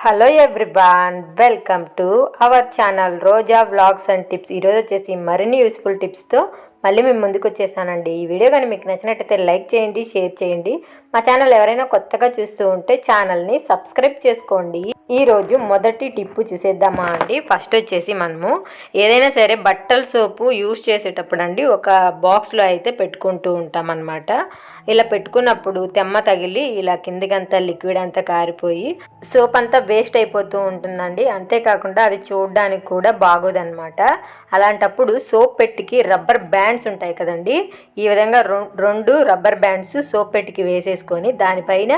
Hello everyone welcome to our channel Roja vlogs and tips ఈరోజు వచ్చేసి మరిన్ని useful టిప్స్తో మళ్ళీ మేము ముందుకు వచ్చేసానండి. ఈ వీడియో కానీ మీకు నచ్చినట్టయితే లైక్ చేయండి షేర్ చేయండి. మా ఛానల్ ఎవరైనా కొత్తగా చూస్తూ ఉంటే ఛానల్ని సబ్స్క్రైబ్ చేసుకోండి. ఈరోజు మొదటి టిప్పు చూసేద్దామా అండి? ఫస్ట్ వచ్చేసి మనము ఏదైనా సరే బట్టల సోపు యూస్ చేసేటప్పుడు అండి ఒక బాక్స్లో అయితే పెట్టుకుంటూ ఉంటాం అనమాట ఇలా పెట్టుకున్నప్పుడు తెమ్మ తగిలి ఇలా కిందికంతా లిక్విడ్ అంతా కారిపోయి సోప్ అంతా వేస్ట్ అయిపోతూ ఉంటుందండి. అంతేకాకుండా అది చూడడానికి కూడా బాగోదన్నమాట. అలాంటప్పుడు సోప్ పెట్టికి రబ్బర్ బ్యాండ్స్ ఉంటాయి కదండి. ఈ విధంగా రెండు రబ్బర్ బ్యాండ్స్ సోప్ పెట్టికి వేసేసుకొని దానిపైన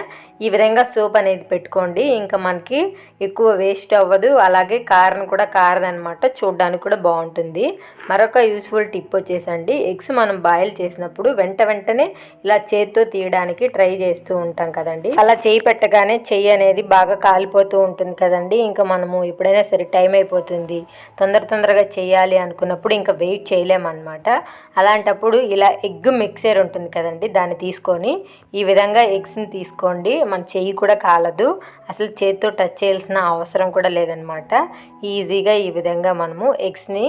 ఈ విధంగా సోప్ అనేది పెట్టుకోండి. ఇంకా మనకి ఎక్కువ వేస్ట్ అవ్వదు. అలాగే కారం కూడా కారదనమాట చూడడానికి కూడా బాగుంటుంది. మరొక యూస్ఫుల్ టిప్ వచ్చేసండి. ఎగ్స్ మనం బాయిల్ చేసినప్పుడు వెంట వెంటనే ఇలా చేత్తో తీయడానికి ట్రై చేస్తూ ఉంటాం కదండి. అలా చేయి పెట్టగానే చెయ్యి అనేది బాగా కాలిపోతూ ఉంటుంది కదండి. ఇంకా మనము ఎప్పుడైనా సరే టైం అయిపోతుంది. తొందర తొందరగా చేయాలి అనుకున్నప్పుడు ఇంకా వెయిట్ చేయలేమన్నమాట. అలాంటప్పుడు ఇలా ఎగ్ మిక్సర్ ఉంటుంది కదండి దాన్ని తీసుకొని ఈ విధంగా ఎగ్స్ని తీసుకోండి. మన చెయ్యి కూడా కాలదు. అసలు చేతితో టచ్ చేయాల్సిన అవసరం కూడా లేదనమాట ఈజీగా ఈ విధంగా మనము ఎగ్స్ని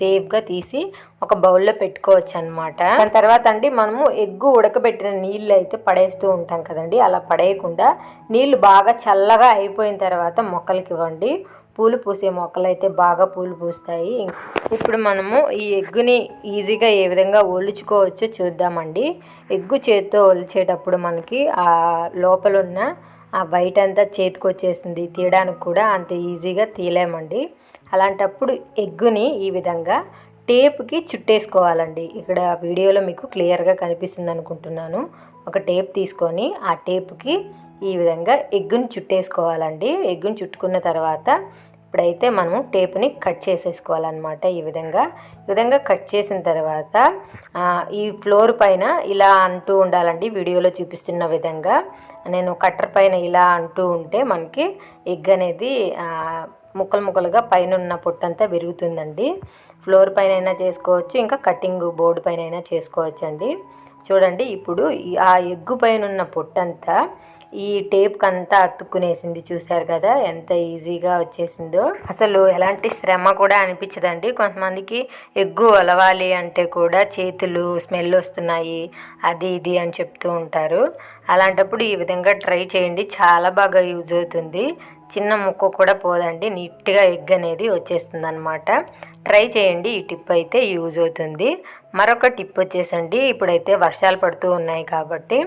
సేఫ్గా తీసి ఒక బౌల్లో పెట్టుకోవచ్చు అనమాట దాని తర్వాత అండి మనము ఎగ్గు పెట్టిన నీళ్ళు అయితే పడేస్తూ ఉంటాం కదండి. అలా పడేయకుండా నీళ్ళు బాగా చల్లగా అయిపోయిన తర్వాత మొక్కలకి ఇవ్వండి. పూలు పూసే మొక్కలు అయితే బాగా పూలు పూస్తాయి. ఇప్పుడు మనము ఈ ఎగ్గుని ఈజీగా ఏ విధంగా ఒలుచుకోవచ్చో చూద్దామండి. ఎగ్గు చేతితో ఒలిచేటప్పుడు మనకి ఆ లోపల ఉన్న ఆ బయట అంతా చేతికి వచ్చేసింది. తీయడానికి కూడా అంత ఈజీగా తీయలేమండి. అలాంటప్పుడు ఎగ్గుని ఈ విధంగా టేప్కి చుట్టేసుకోవాలండి. ఇక్కడ వీడియోలో మీకు క్లియర్గా కనిపిస్తుంది అనుకుంటున్నాను ఒక టేప్ తీసుకొని ఆ టేప్కి ఈ విధంగా ఎగ్గుని చుట్టేసుకోవాలండి. ఎగ్గుని చుట్టుకున్న తర్వాత ఇప్పుడైతే మనము టేప్ని కట్ చేసేసుకోవాలన్నమాట ఈ విధంగా. ఈ విధంగా కట్ చేసిన తర్వాత ఈ ఫ్లోర్ పైన ఇలా అంటూ ఉండాలండి. వీడియోలో చూపిస్తున్న విధంగా. నేను కట్టర్ పైన ఇలా అంటూ ఉంటే మనకి ఎగ్ అనేది ముక్కలు ముక్కలుగా పైన ఉన్న పొట్టంతా విరుగుతుందండి. ఫ్లోర్ పైన అయినా చేసుకోవచ్చు ఇంకా కటింగ్ బోర్డు పైన అయినా చేసుకోవచ్చు అండి చూడండి ఇప్పుడు ఆ ఎగ్గు పైన ఉన్న పొట్టంతా ఈ టేప్కి అంతా అతుక్కునేసింది చూశారు కదా ఎంత ఈజీగా వచ్చేసిందో. అసలు ఎలాంటి శ్రమ కూడా అనిపించదండి. కొంతమందికి ఎగ్గు అలవాలి అంటే కూడా చేతులు స్మెల్ వస్తున్నాయి అది ఇది అని చెప్తూ ఉంటారు. అలాంటప్పుడు ఈ విధంగా ట్రై చేయండి చాలా బాగా యూజ్ అవుతుంది. చిన్న ముక్క కూడా పోదండి. నీట్గా ఎగ్ అనేది వచ్చేస్తుంది అనమాట ట్రై చేయండి. ఈ టిప్ అయితే యూజ్ అవుతుంది. మరొక టిప్ వచ్చేసండి. ఇప్పుడైతే వర్షాలు పడుతూ ఉన్నాయి కాబట్టి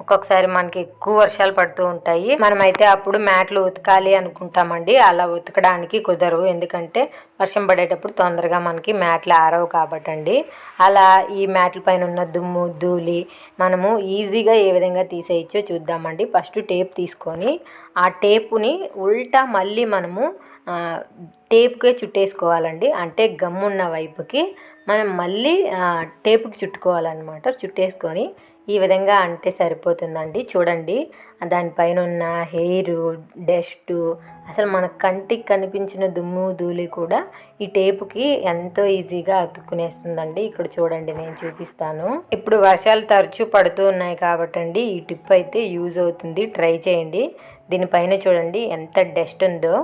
ఒక్కొక్కసారి మనకి ఎక్కువ వర్షాలు పడుతూ ఉంటాయి. మనమైతే అప్పుడు మ్యాట్లు ఉతకాలి అనుకుంటామండి. అలా ఉతకడానికి కుదరవు. ఎందుకంటే వర్షం పడేటప్పుడు తొందరగా మనకి మ్యాట్లు ఆరవు కాబట్టి అలా ఈ మ్యాట్ల పైన ఉన్న దుమ్ము ధూళి మనము ఈజీగా ఏ విధంగా తీసేయచ్చో చూద్దామండి. ఫస్ట్ టేప్ తీసుకొని ఆ టేపుని ఉల్టా మళ్ళీ మనము టేప్కే చుట్టేసుకోవాలండి. అంటే గమ్మున్న వైపుకి మనం మళ్ళీ టేపుకి చుట్టుకోవాలన్నమాట. చుట్టేసుకొని ఈ విధంగా అంటే సరిపోతుందండి. చూడండి దానిపైన ఉన్న హెయిర్ డస్ట్ అసలు మన కంటికి కనిపించిన దుమ్ము ధూళి కూడా ఈ టేపుకి ఎంతో ఈజీగా అతుక్కునేస్తుందండి. ఇక్కడ చూడండి నేను చూపిస్తాను. ఇప్పుడు వర్షాలు తరచూ పడుతూ ఉన్నాయి కాబట్టి ఈ టిప్ అయితే యూజ్ అవుతుంది. ట్రై చేయండి. దీనిపైన చూడండి ఎంత డస్ట్ ఉందో.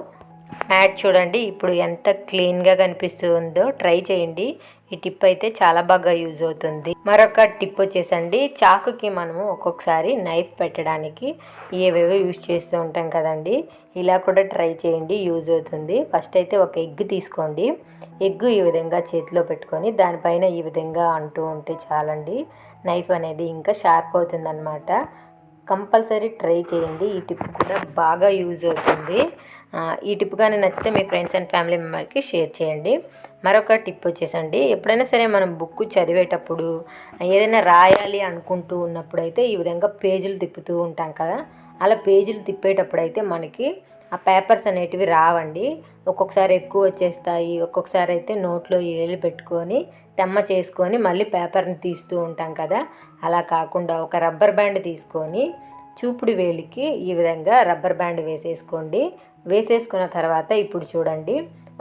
మ్యాట్ చూడండి ఇప్పుడు ఎంత క్లీన్గా కనిపిస్తుందో. ట్రై చేయండి. ఈ టిప్ అయితే చాలా బాగా యూజ్ అవుతుంది. మరొక టిప్ వచ్చేసండి చాకుకి మనము ఒక్కొక్కసారి నైఫ్ పెట్టడానికి ఏవేవో యూజ్ చేస్తూ ఉంటాం కదండి. ఇలా కూడా ట్రై చేయండి యూజ్ అవుతుంది. ఫస్ట్ అయితే ఒక ఎగ్ తీసుకోండి. ఎగ్ ఈ విధంగా చేతిలో పెట్టుకొని దానిపైన ఈ విధంగా అంటూ ఉంటే చాలండి. నైఫ్ అనేది ఇంకా షార్ప్ అవుతుంది కంపల్సరీ ట్రై చేయండి. ఈ టిప్ కూడా బాగా యూజ్ అవుతుంది. ఈ టిప్ కానీ నచ్చితే మీ ఫ్రెండ్స్ అండ్ ఫ్యామిలీ మెంబర్కి షేర్ చేయండి. మరొక టిప్ వచ్చేసండి. ఎప్పుడైనా సరే మనం బుక్ చదివేటప్పుడు ఏదైనా రాయాలి అనుకుంటూ ఉన్నప్పుడు అయితే ఈ విధంగా పేజీలు తిప్పుతూ ఉంటాం కదా అలా పేజీలు తిప్పేటప్పుడు అయితే మనకి ఆ పేపర్స్ అనేటివి రావండి. ఒక్కొక్కసారి ఎక్కువ వచ్చేస్తాయి ఒక్కొక్కసారి అయితే నోట్లో ఏలు పెట్టుకొని తెమ్మ చేసుకొని మళ్ళీ పేపర్ని తీస్తూ ఉంటాం కదా. అలా కాకుండా ఒక రబ్బర్ బ్యాండ్ తీసుకొని చూపుడు వేలికి ఈ విధంగా రబ్బర్ బ్యాండ్ వేసేసుకోండి. వేసేసుకున్న తర్వాత ఇప్పుడు చూడండి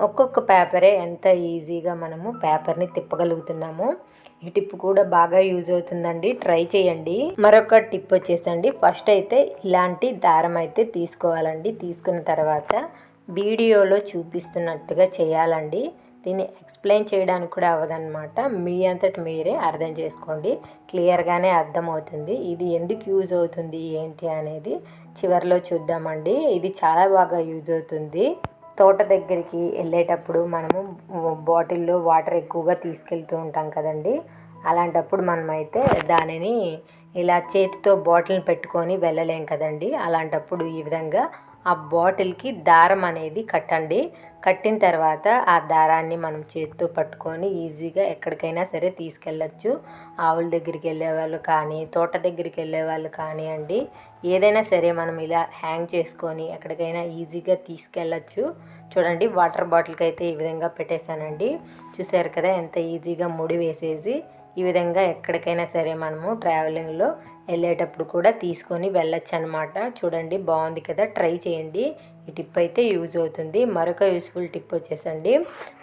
ఒక్కొక్క పేపరే ఎంత ఈజీగా మనము పేపర్ని తిప్పగలుగుతున్నాము. ఈ టిప్ కూడా బాగా యూజ్ అవుతుందండి. ట్రై చేయండి. మరొక టిప్ వచ్చేసండి ఫస్ట్ అయితే ఇలాంటి దారం అయితే తీసుకోవాలండి. తీసుకున్న తర్వాత వీడియోలో చూపిస్తున్నట్టుగా చేయాలండి. దీన్ని ఎక్స్ప్లెయిన్ చేయడానికి కూడా అవ్వదన్నమాట. మీ అంతటి మీరే అర్థం చేసుకోండి. క్లియర్గానే అర్థమవుతుంది. ఇది ఎందుకు యూజ్ అవుతుంది? ఏంటి అనేది చివరిలో చూద్దామండి. ఇది చాలా బాగా యూజ్ అవుతుంది. తోట దగ్గరికి వెళ్ళేటప్పుడు మనము బాటిల్లో వాటర్ ఎక్కువగా తీసుకెళ్తూ ఉంటాం కదండి. అలాంటప్పుడు మనమైతే దానిని ఇలా చేతితో బాటిల్ని పెట్టుకొని వెళ్ళలేం కదండి. అలాంటప్పుడు ఈ విధంగా ఆ బాటిల్కి దారం అనేది కట్టండి. కట్టిన తర్వాత ఆ దారాన్ని మనం చేతితో పట్టుకొని ఈజీగా ఎక్కడికైనా సరే తీసుకెళ్ళచ్చు. ఆవుల దగ్గరికి వెళ్ళే వాళ్ళు కానీ తోట దగ్గరికి వెళ్ళే వాళ్ళు కానివ్వండి ఏదైనా సరే మనం ఇలా హ్యాంగ్ చేసుకొని ఎక్కడికైనా ఈజీగా తీసుకెళ్ళచ్చు. చూడండి వాటర్ బాటిల్కి అయితే ఈ విధంగా పెట్టేశానండి. చూసారు కదా ఎంత ఈజీగా ముడి వేసేసి ఈ విధంగా ఎక్కడికైనా సరే మనము ట్రావెలింగ్లో వెళ్ళేటప్పుడు కూడా తీసుకొని వెళ్ళొచ్చు అనమాట చూడండి బాగుంది కదా ట్రై చేయండి. ఈ టిప్ అయితే యూజ్ అవుతుంది. మరొక యూస్ఫుల్ టిప్ వచ్చేసండి.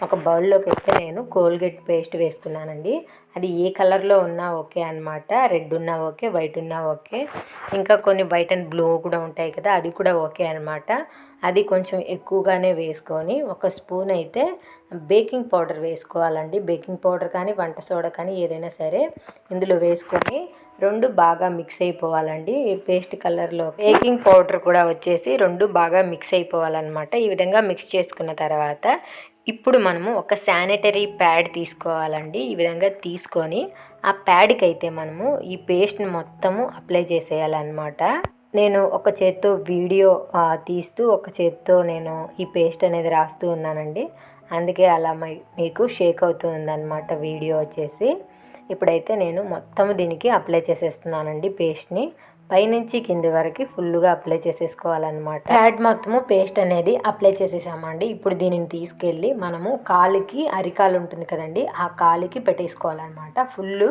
ఒక బౌల్లోకి అయితే నేను కోల్గేట్ పేస్ట్ వేస్తున్నానండి. అది ఏ కలర్లో ఉన్నా ఓకే అనమాట. రెడ్ ఉన్నా ఓకే వైట్ ఉన్నా ఓకే. ఇంకా కొన్ని వైట్ అండ్ బ్లూ కూడా ఉంటాయి కదా అది కూడా ఓకే అనమాట. అది కొంచెం ఎక్కువగానే వేసుకొని ఒక స్పూన్ అయితే బేకింగ్ పౌడర్ వేసుకోవాలండి. బేకింగ్ పౌడర్ కానీ వంట సోడా కానీ ఏదైనా సరే ఇందులో వేసుకొని రెండు బాగా మిక్స్ అయిపోవాలండి. పేస్ట్ కలర్లో బేకింగ్ పౌడర్ కూడా వచ్చేసి రెండు బాగా మిక్స్ అయిపోవాలన్నమాట. ఈ విధంగా మిక్స్ చేసుకున్న తర్వాత ఇప్పుడు మనము ఒక శానిటరీ ప్యాడ్ తీసుకోవాలండి. ఈ విధంగా తీసుకొని ఆ ప్యాడ్కి అయితే మనము ఈ పేస్ట్ని మొత్తము అప్లై చేసేయాలన్నమాట. నేను ఒక చేత్తో వీడియో తీస్తూ ఒక చేత్తో నేను ఈ పేస్ట్ అనేది రాస్తూ ఉన్నానండి. అందుకే అలా మీకు షేక్ అవుతుందన్నమాట వీడియో వచ్చేసి. ఇప్పుడైతే నేను మొత్తం దీనికి అప్లై చేసేస్తున్నానండి పేస్ట్ని. పైనుంచి కింది వరకు ఫుల్గా అప్లై చేసేసుకోవాలన్నమాట. ప్యాడ్ మొత్తము పేస్ట్ అనేది అప్లై చేసేసామండి. ఇప్పుడు దీనిని తీసుకెళ్ళి మనము కాలుకి అరికాలు ఉంటుంది కదండి ఆ కాలుకి పెట్టేసుకోవాలన్నమాట. ఫుల్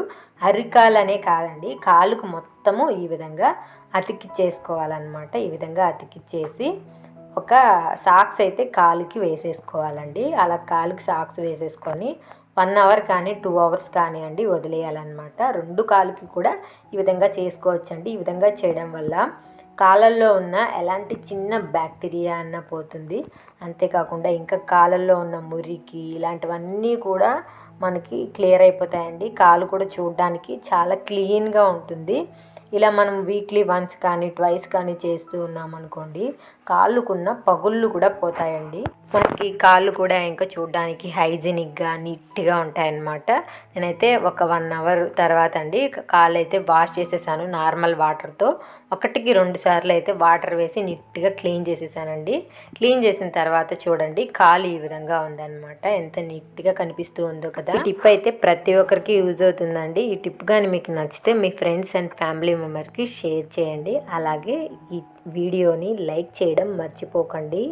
అరికాలనే కాదండి కాలుకు మొత్తము ఈ విధంగా అతికిచ్చేసుకోవాలన్నమాట. ఈ విధంగా అతికిచ్చేసి ఒక సాక్స్ అయితే కాలుకి వేసేసుకోవాలండి. అలా కాలుకి సాక్స్ వేసేసుకొని వన్ అవర్ కానీ టూ అవర్స్ కానివ్వండి వదిలేయాలన్నమాట. రెండు కాలుకి కూడా ఈ విధంగా చేసుకోవచ్చండి. ఈ విధంగా చేయడం వల్ల కాలల్లో ఉన్న ఎలాంటి చిన్న బ్యాక్టీరియా అన్న పోతుంది. అంతేకాకుండా ఇంకా కాలల్లో ఉన్న మురికి ఇలాంటివన్నీ కూడా మనకి క్లియర్ అయిపోతాయండి. కాలు కూడా చూడడానికి చాలా క్లీన్గా ఉంటుంది. ఇలా మనం వీక్లీ వన్స్ కానీ ట్వైస్ కానీ చేస్తూ ఉన్నామనుకోండి కాళ్ళకున్న పగుళ్ళు కూడా పోతాయండి. మనకి కాళ్ళు కూడా ఇంకా చూడడానికి హైజీనిక్గా నీట్గా ఉంటాయన్నమాట. నేనైతే ఒక వన్ అవర్ తర్వాత అండి కాళ్ళు అయితే వాష్ చేసేసాను నార్మల్ వాటర్తో ఒకటికి రెండు సార్లు అయితే వాటర్ వేసి నీట్గా క్లీన్ చేసేసానండి. క్లీన్ చేసిన తర్వాత చూడండి కాలు ఈ విధంగా ఉందన్నమాట. ఎంత నీట్గా కనిపిస్తూ ఉందో కదా. ఈ టిప్ అయితే ప్రతి ఒక్కరికి యూజ్ అవుతుందండి. ఈ టిప్ కానీ మీకు నచ్చితే మీ ఫ్రెండ్స్ అండ్ ఫ్యామిలీ మెంబర్కి షేర్ చేయండి. అలాగే ఈ వీడియోని లైక్ చేయడం మర్చిపోకండి.